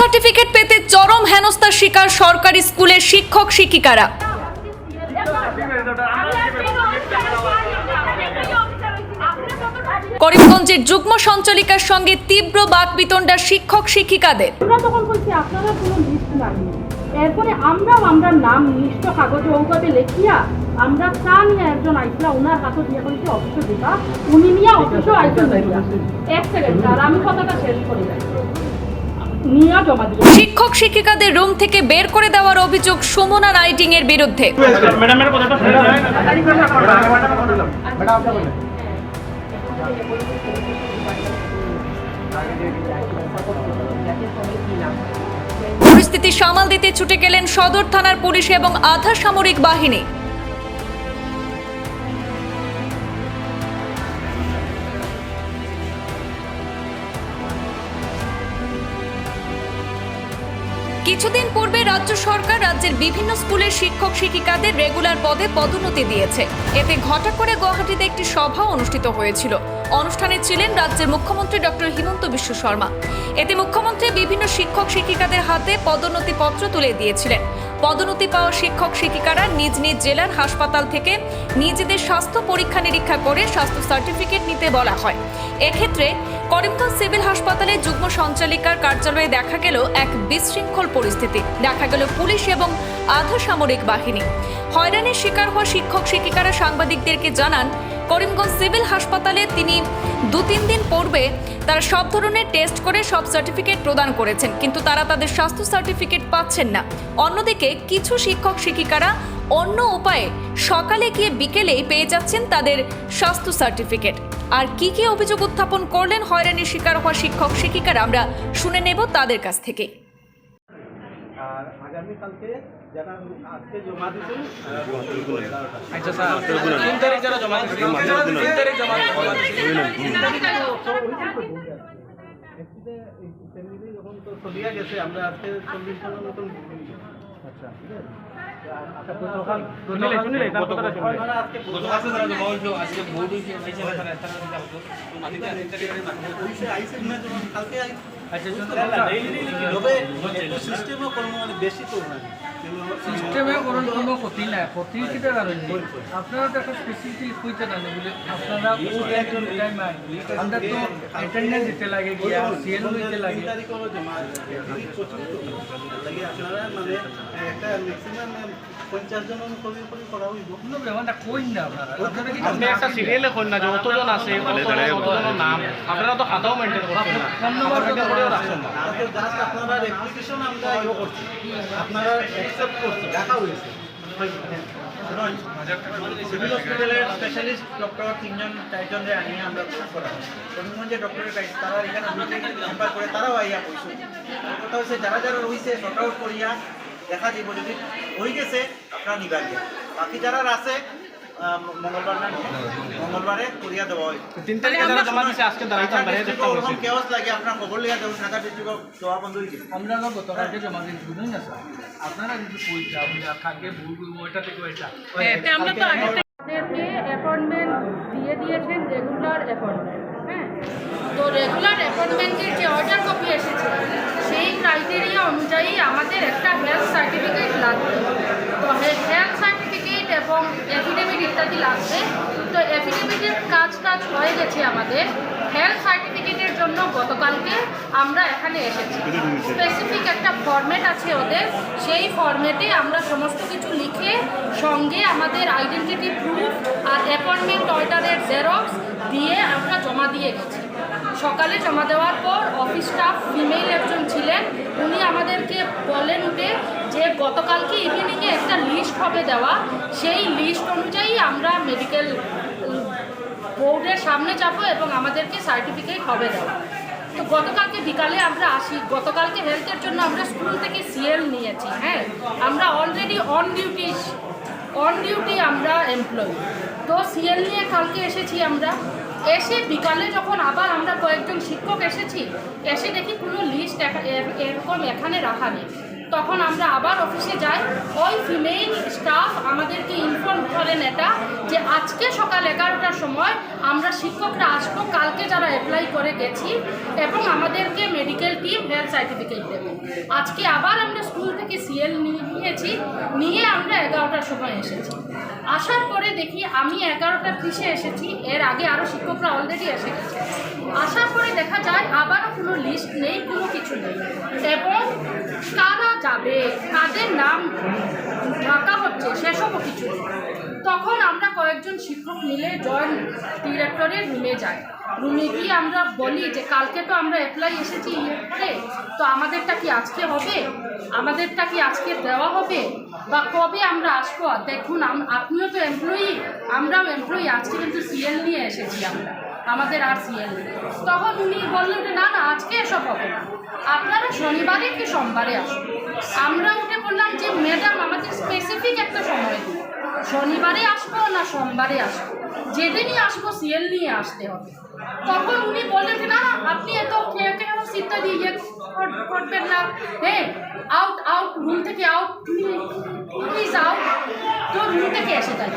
Certificate পেতে চরম হেনস্থার শিকার সরকারি স্কুলের শিক্ষক শিক্ষিকারা। করিমগঞ্জের যুগ্ম সঞ্চালিকার সঙ্গে তীব্র বাকবিতণ্ডা শিক্ষক শিক্ষিকাদের। এরপরে আমরাও আমরা নাম লিস্ট কাগজে ওভাবে লেখিয়া আমরা চা নিয়ে একজন আইসলা, ওনার হাতে দিয়ে বলছি অফিসে দিবা। উনি নিয়ে অফিসে আইসেন এক সেকেন্ড আর আমি কথাটা শেষ করি শিক্ষক শিক্ষিকাদের রুম থেকে বের করে দেওয়ার অভিযোগ সুমনা নাইটিং এর বিরুদ্ধে। পরিস্থিতি সামাল দিতে ছুটে গেলেন সদর থানার পুলিশ এবং আধা সামরিক বাহিনী। কিছুদিন পূর্বে রাজ্য সরকার রাজ্যের বিভিন্ন স্কুলের শিক্ষক শিক্ষিকাদের রেগুলার পদে পদোন্নতি দিয়েছে। এতে ঘটা করে গুয়াহাটিতে একটি সভা অনুষ্ঠিত হয়েছিল। অনুষ্ঠানে ছিলেন রাজ্যের মুখ্যমন্ত্রী ডক্টর হিমন্ত বিশ্ব শর্মা। এতে মুখ্যমন্ত্রী বিভিন্ন শিক্ষক শিক্ষিকাদের হাতে পদোন্নতি পত্র তুলে দিয়েছিলেন। পদোন্নতি পাওয়া শিক্ষক শিক্ষিকারা নিজ নিজ জেলার হাসপাতাল থেকে নিজেদের স্বাস্থ্য পরীক্ষা নিরীক্ষা করে স্বাস্থ্য সার্টিফিকেট নিতে বলা হয়। এক্ষেত্রে করিমগঞ্জ সিভিল হাসপাতালে যুগ্ম সঞ্চালিকার কার্যালয়ে দেখা গেল এক বিশৃঙ্খল পরিস্থিতি। দেখা গেল পুলিশ এবং আধা সামরিক বাহিনী। হয়রানির শিকার হওয়া শিক্ষক শিক্ষিকারা সাংবাদিকদেরকে জানান করিমগঞ্জ সিভিল হাসপাতালে তিনি দু তিন দিন পূর্বে তারা সব ধরনের টেস্ট করে সব সার্টিফিকেট প্রদান করেছেন, কিন্তু তারা তাদের স্বাস্থ্য সার্টিফিকেট পাচ্ছেন না। অন্যদিকে কিছু শিক্ষক শিক্ষিকারা অন্য উপায়ে সকালে গিয়ে বিকেলেই পেয়ে যাচ্ছেন তাদের স্বাস্থ্য সার্টিফিকেট। আর কি কি অভিযোগ উত্থাপন করলেন, হয়রানির শিকার হওয়া শিক্ষক শিক্ষিকারা আমরা শুনে নেব তাদের কাছ থেকে। আর আগামীকালকে যারা আজকে জমা দিতে আচ্ছা স্যার তিন তারিখ যারা জমা দিচ্ছে তিন তারিখ জমা যখন তো চলিয়া গেছে আমরা আজকে চল্লিশ জনের মতন আচ্ছা ঠিক আছে আচ্ছা আজকে যখন কালকে একটু সিস্টেমও করব মানে বেশি তো না। সিস্টেমে করার কোনো ক্ষতি নাই ক্ষতি কিটা কারণ? আপনারা তো একটা স্পেসিফিক কইতে না বলে আপনারা ও একজন টাইম আই আমরা তো অ্যাটেন্ডেন্স দিতে লাগে গিয়া সিএল দিতে লাগে। তিন তারিখেও জমা দুই পঁচিশ লাগে আপনারা মানে একটা ম্যাক্সিমাম পঞ্চাশ জনের কবি করে করা হইব কোনো ব্যাপারটা কই না আপনারা আপনারা আপনি একটা সিরিয়ালে করেন না যে আছে অতজনের নাম আপনারা তো খাতাও মেনটেন করছেন না। ফোন নাম্বার করেও রাখছেন না। আপনারা অ্যাপ্লিকেশন আমরা ইয়ে করছি। আপনারা অ্যাকসেপ্ট করছে দেখা হয়েছে। সিভিল হসপিটালের স্পেশালিস্ট ডক্টর তিনজন চারজনরে আনিয়ে আমরা কাজ ডক্টরের কাছে তারা এখানে করে, তারাও আইয়া পয়সা কথা হচ্ছে, যারা যারা রয়েছে শর্ট আউট করিয়া দেখা দিব যদি হয়ে গেছে, আপনারা নিবা বাকি যারা আছে মঙ্গলবার না মঙ্গলবারে করিয়া দেওয়া হয়। তিন তারিখে যারা জমা দিচ্ছে আজকে দাঁড়াইতাম দাঁড়িয়ে দেখতে ওরকম হয়েছে লাগে আপনার খবর লিয়া দেবেন ঢাকা ডিস্ট্রিক্ট দেওয়া বন্ধ গেছে। আমরা গতকালকে জমা দিন শুনুন না স্যার? আপনারা যদি কই যাও কালকে ভুল ওইটা থেকে ওইটা আমরা তো আগে অ্যাপয়েন্টমেন্ট দিয়ে দিয়েছেন রেগুলার অ্যাপয়েন্টমেন্ট হ্যাঁ? তো রেগুলার অ্যাপয়েন্টমেন্টের যে অর্ডার কপি এসেছে সেই ক্রাইটেরিয়া অনুযায়ী আমাদের একটা হেলথ সার্টিফিকেট লাগবে। তো হেলথ এবং অ্যাফিডেভিট ইত্যাদি লাগবে? তো অ্যাফিডেভিটের কাজ কাজ হয়ে গেছে আমাদের। হেলথ সার্টিফিকেটের জন্য গতকালকে আমরা এখানে এসেছি। স্পেসিফিক একটা ফরম্যাট আছে ওদের। সেই ফরম্যাটে আমরা সমস্ত কিছু লিখে সঙ্গে আমাদের আইডেন্টিটি প্রুফ আর অ্যাপয়েন্টমেন্ট অর্ডারের জেরক্স দিয়ে আমরা জমা দিয়ে গেছি। সকালে জমা দেওয়ার পর অফিস স্টাফ ফিমেল একজন ছিলেন। উনি আমাদেরকে বলেন গতকালকে ইভিনিংয়ে একটা লিস্ট হবে দেওয়া? সেই লিস্ট অনুযায়ী আমরা মেডিকেল বোর্ডের সামনে যাব এবং আমাদেরকে সার্টিফিকেট হবে দেওয়া। তো গতকালকে বিকালে আমরা আসি। গতকালকে হেলথের জন্য আমরা স্কুল থেকে সিএল নিয়েছি হ্যাঁ? আমরা already on duty on duty আমরা এমপ্লয়ি তো সিএল নিয়ে কালকে এসেছি আমরা। এসে বিকালে যখন আবার আমরা কয়েকজন শিক্ষক এসেছি, এসে দেখি কোনো লিস্ট এরকম এখানে রাখা নেই। তখন আমরা আবার অফিসে যাই। ওই ফিমেল স্টাফ আমাদেরকে ইনফর্ম করেন এটা যে আজকে সকাল এগারোটার সময় আমরা শিক্ষকরা আসব, কালকে যারা অ্যাপ্লাই করে গেছি এবং আমাদেরকে মেডিকেল টিম হেলথ সার্টিফিকেট দেবে। আজকে আবার আমরা স্কুল থেকে সিএল নিয়েছি, নিয়ে আমরা এগারোটার সময় এসেছি। আসার পরে দেখি আমি এগারোটা ত্রিশে এসেছি, এর আগে আরও শিক্ষকরা অলরেডি এসে গেছে। আসার পরে দেখা যায় আবারও কোনো লিস্ট নেই, কোনো কিছু নেই। এবং কারা যাবে কাদের নাম ঢাকা হচ্ছে, সেসবও কিছু তখন আমরা কয়েকজন শিক্ষক মিলে জয়েন্ট ডিরেক্টরের রুমে যাই। রুমে গিয়ে আমরা বলি যে, কালকে তো আমরা অ্যাপ্লাই এসেছি ইয়ে তো আমাদেরটা কি আজকে হবে? আমাদেরটা কি আজকে দেওয়া হবে? বা কবে আমরা আসব? দেখুন আপনিও তো এমপ্লয়ি আমরাও এমপ্লয়ি আজকে কিন্তু সিএল নিয়ে এসেছি আমরা। আমাদের আর সিএল তখন উনি বললেন যে, না না, আজকে এসব হবে না। আপনারা শনিবারে কি সোমবারে আসুন। আমরা উঠে বললাম যে, ম্যাডাম, আমাদের স্পেসিফিক একটা সময় দিন শনিবারে আসব না সোমবারে আসব? যেদিনই আসব, সিএল নিয়ে আসতে হবে। তখন উনি বললেন যে, না আপনি এত খেয়ে খেয়ে ইয়ে কর- করবেন না। হ্যাঁ আউট আউট রুম থেকে আউট প্লিজ আউট তো রুম থেকে এসে যায়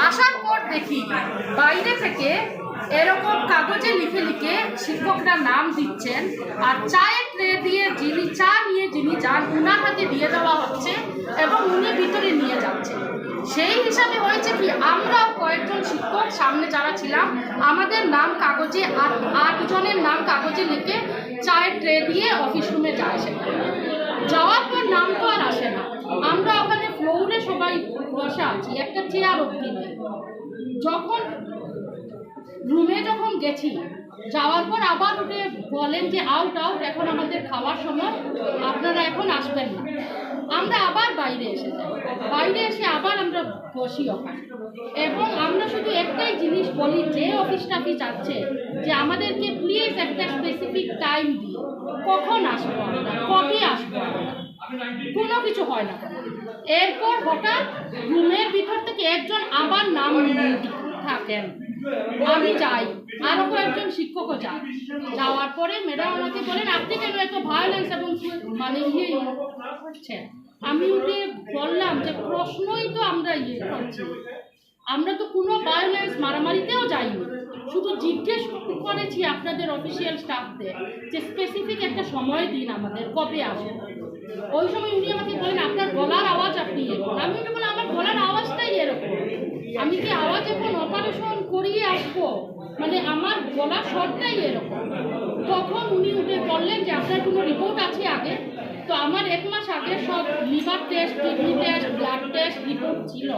আসার পর দেখি বাইরে থেকে এরকম কাগজে লিখে লিখে শিক্ষকরা নাম দিচ্ছেন আর চায়ের ট্রে দিয়ে যিনি চা নিয়ে যিনি যান, উনার হাতে দিয়ে দেওয়া হচ্ছে এবং উনি ভিতরে নিয়ে যাচ্ছেন। সেই হিসাবে হয়েছে কি আমরাও কয়েকজন শিক্ষক সামনে যারা ছিলাম, আমাদের নাম কাগজে আট আট জনের নাম কাগজে লিখে চায়ের ট্রে দিয়ে অফিস রুমে যায় সেখানে যাওয়ার পর নাম তো আর আসে না। আমরা ওখানে ফ্লোরে সবাই বসে আছি, একটা চেয়ার অব্দি যখন রুমে যখন গেছি, যাওয়ার পর আবার উঠে বলেন যে আউট আউট এখন আমাদের খাওয়ার সময়, আপনারা এখন আসবেন না। আমরা আবার বাইরে এসে যাই। বাইরে এসে আবার আমরা বসি ওখানে এবং আমরা শুধু একটাই জিনিস বলি, যে অফিস টাফিস আছে যে, আমাদেরকে প্লিজ একটা স্পেসিফিক টাইম দিই কখন আসব আমরা? কবে আসব কোনো কিছু হয় না। এরপর হঠাৎ রুমের ভিতর থেকে একজন আবার নাম থাকেন। আমি যাই আরও কয়েকজন শিক্ষকও যান যাওয়ার পরে ম্যাডাম আমাকে বলেন, আপনি কেন এত ভায়োলেন্স এবং মানে ইয়ে করছেন? আমি উঠে বললাম যে, প্রশ্নই তো আমরা ইয়ে করছি। আমরা তো কোনো ভায়োলেন্স মারামারিতেও যাইনি। শুধু জিজ্ঞেস করেছি আপনাদের অফিসিয়াল স্টাফদের যে স্পেসিফিক একটা সময় দিন আমাদের, কবে আসবে? ওই সময় উনি আমাকে বলেন, আপনার গলার আওয়াজ আপনি ইয়ে করুন। আমি উনি বললাম, আমার গলার আওয়াজটাই এরকম। আমি কি আওয়াজ এখন অপারেশন করিয়ে আসব? মানে আমার গলার স্বরটাই এরকম। তখন উনি উঠে বললেন যে, আপনার কোনো রিপোর্ট আছে আগে? তো আমার এক মাস আগে সব liver test kidney test blood test report ছিল।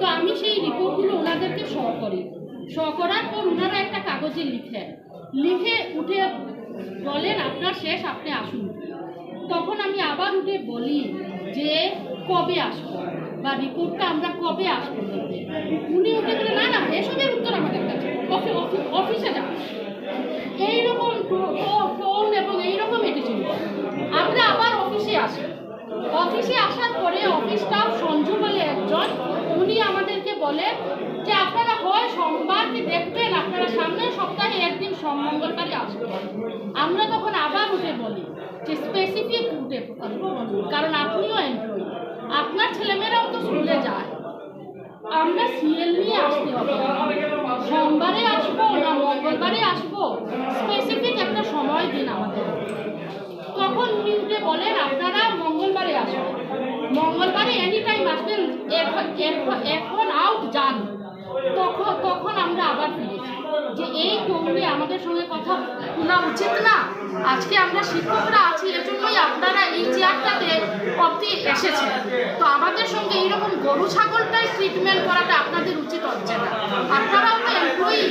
তো আমি সেই রিপোর্টগুলো ওনাদেরকে শ করি। শ করার পর ওনারা একটা কাগজে লিখে লিখে উঠে বলেন, আপনার শেষ, আপনি আসুন। তখন আমি আবার উঠে বলি যে, কবে আসব? বা রিপোর্টটা আমরা কবে আসব? উনি উঠে বলে, না না, এসবের উত্তর আমাদের কাছে অফি- অফি- অফিসে যাও। এইরকম টোন এবং এইরকম এটিচিউড আমরা আবার অফিসে আসি। অফিসে আসার পরে অফিস স্টাফ সঞ্জু বলে একজন, উনি আমাদেরকে বলেন যে, আপনারা হয় সোমবারকে দেখবেন, আপনারা সামনের সপ্তাহে একদিন সোম মঙ্গলবারে আসবেন। আমরা তখন আবার উঠে বলি যে স্পেসিফিক উঠে কারণ আপনিও এমপ্লয়ি স্কুলে যায়, আমরা সিএল নিয়ে আসতে হবে। সোমবারে আসব না মঙ্গলবারে আসব? স্পেসিফিক একটা সময় দিন আমাদের। তখন উনি উঠে বলেন আপনারা মঙ্গলবারে আসবেন মঙ্গলবারে এনি টাইম আসবেন, এখন- আউট যান তখন তখন আমরা আবার ফিরেছি। যে এই টোনে আমাদের সঙ্গে কথা বলা উচিত না। আজকে আমরা শিক্ষকরা আছি, এজন্যই আপনারা এই চেয়ারটাতে অব্দি এসেছেন। তো আমাদের সঙ্গে এইরকম গরু ছাগলটাই ট্রিটমেন্ট করাটা আপনাদের উচিত হচ্ছে না আপনারাও তো এমপ্লয়ি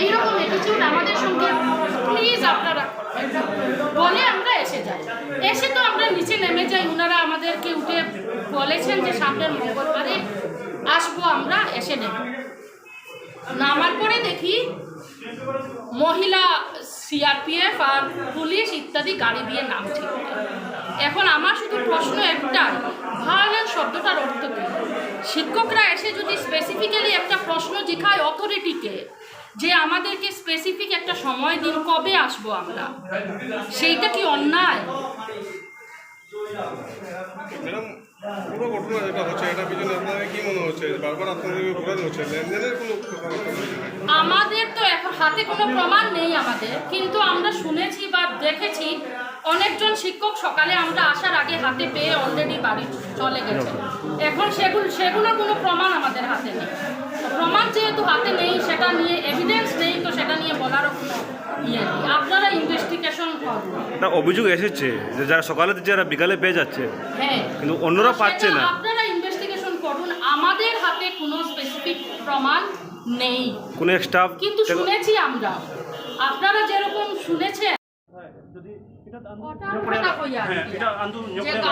এইরকম অ্যাটিচিউড আমাদের সঙ্গে প্লিজ আপনারা বলে আমরা এসে যাই। এসে তো আমরা নিচে নেমে যাই ওনারা আমাদেরকে উঠে বলেছেন যে সামনের মঙ্গলবারে আসব আমরা, এসে নেব। নামার পরে দেখি মহিলা সিআরপিএফ আর পুলিশ ইত্যাদি গাড়ি দিয়ে নামছে এখন আমার শুধু প্রশ্ন একটাই ভায়োলেন্স শব্দটার অর্থ কী শিক্ষকরা এসে যদি স্পেসিফিক্যালি একটা প্রশ্ন জিখায় অথরিটিকে যে আমাদেরকে স্পেসিফিক একটা সময় দিন, কবে আসব আমরা? সেইটা কি অন্যায়? আমাদের তো এখন হাতে কোনো প্রমাণ নেই আমাদের, কিন্তু আমরা শুনেছি বা দেখেছি, অনেকজন শিক্ষক সকালে আমরা আসার আগে হাতে পেয়ে অলরেডি বাড়ি চলে গেছে। এখন সেগুলো, সেগুলোর কোনো প্রমাণ আমাদের হাতে নেই। প্রমাণ যেহেতু হাতে নেই, সেটা নিয়ে এভিডেন্স নেই নিয়ে বলারও কোনো ইয়ে নেই। আপনারা ইনভেস্টিগেশন করুন। না অভিযোগ এসেছে যে যারা সকালে দিচ্ছে যারা বিকালে পেয়ে যাচ্ছে হ্যাঁ। কিন্তু অন্যরা পাচ্ছে না। আপনারা ইনভেস্টিগেশন করুন। আমাদের হাতে কোনো স্পেসিফিক প্রমাণ নেই। কোন স্টাফ কিন্তু শুনেছি আমরা। আপনারা যেরকম শুনেছেন ওটার কথা কই আর কি। যে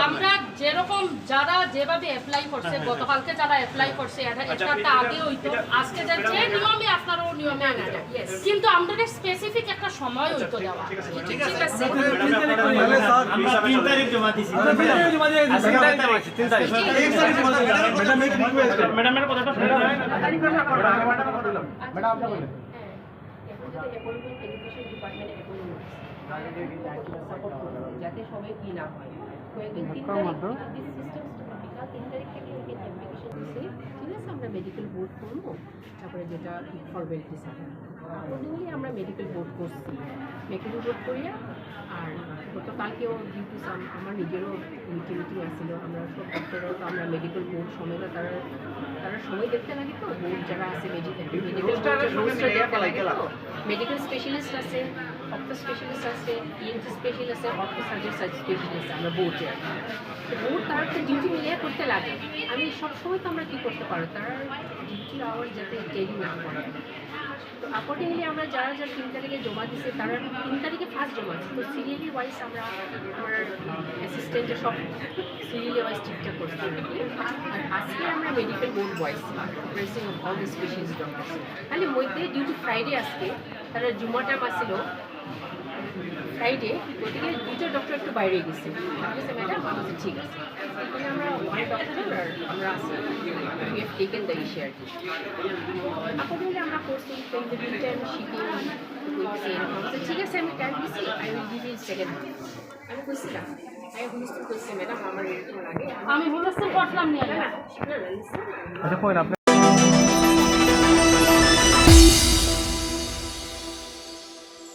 আমরা যেরকম যারা যেভাবে অ্যাপ্লাই করছে গতকালকে যারা অ্যাপ্লাই করছে এটা একটা আগে হইতো আজকে যে নিয়মে আপনারা ও নিয়মে কিন্তু আমরা স্পেসিফিক একটা সময় হইতো দেওয়া ঠিক আছে ম্যাডামের কথাটা শুনে যায় না যাতে সবাই কি না হয়। কয়েকদিন তিন তারিখ তিন তারিখ থেকে ওকে অ্যাপ্লিকেশন দিছে। ঠিক আছে আমরা মেডিকেল বোর্ড করব। তারপরে যেটা ফর্মালিটিস অ্যাকর্ডিংলি আমরা মেডিকেল বোর্ড করছি মেডিকেল বোর্ড করিয়া আর গতকালকেও ডিউটি আমার নিজেরও মিটিং মিটিং আসছিল আমরা সব ডক্টরও তো আমরা মেডিকেল বোর্ড সমেত তারা তারা সময় দেখতে লাগে তো বোর্ড যারা আছে মেডিকেল তো। মেডিকেল স্পেশালিস্ট আছে অর্থো স্পেশালিস্ট আছে ইএনটি স্পেশালিস্ট আছে অর্থো সার্জন স্পেশালিস্ট আমরা বোর্ডে বোর্ড তারা তো ডিউটি মিলিয়ে করতে লাগে। আমি সবসময় তো আমরা কী করতে পারো? তারা ডিউটি আওয়ার যাতে দেরি না করে। তো অ্যাকর্ডিংলি আমরা যারা যারা তিন তারিখে জমা দিছে তারা তিন তারিখে ফার্স্ট জমা আছে তো সিরিয়ালি ওয়াইজ আমরা আমার অ্যাসিস্ট্যান্টে সব সিরিয়ালি ওয়াইজ ঠিকঠাক করছি। আর আজকে আমরা medical board wise pressing of all specialist doctor খালি মধ্যে ডিউটি ফ্রাইডে আজকে, তারা জুমাটা আসছিল ফ্রাইডে গতিকে দুটো ডক্টর একটু বাইরে গেছে। ম্যাডাম ঠিক আছে। এখানে আমরা ওয়ান ডক্টর আর আমরা আছি। We have taken the issue আর কি অ্যাকর্ডিংলি আমরা করছি তো দ্য টাইম শিখে বলছে এরকম ঠিক আছে আমি টাইম দিচ্ছি আই উইল গিভ সেকেন্ড আমি কইছিলাম আমি হুলস্থুল না,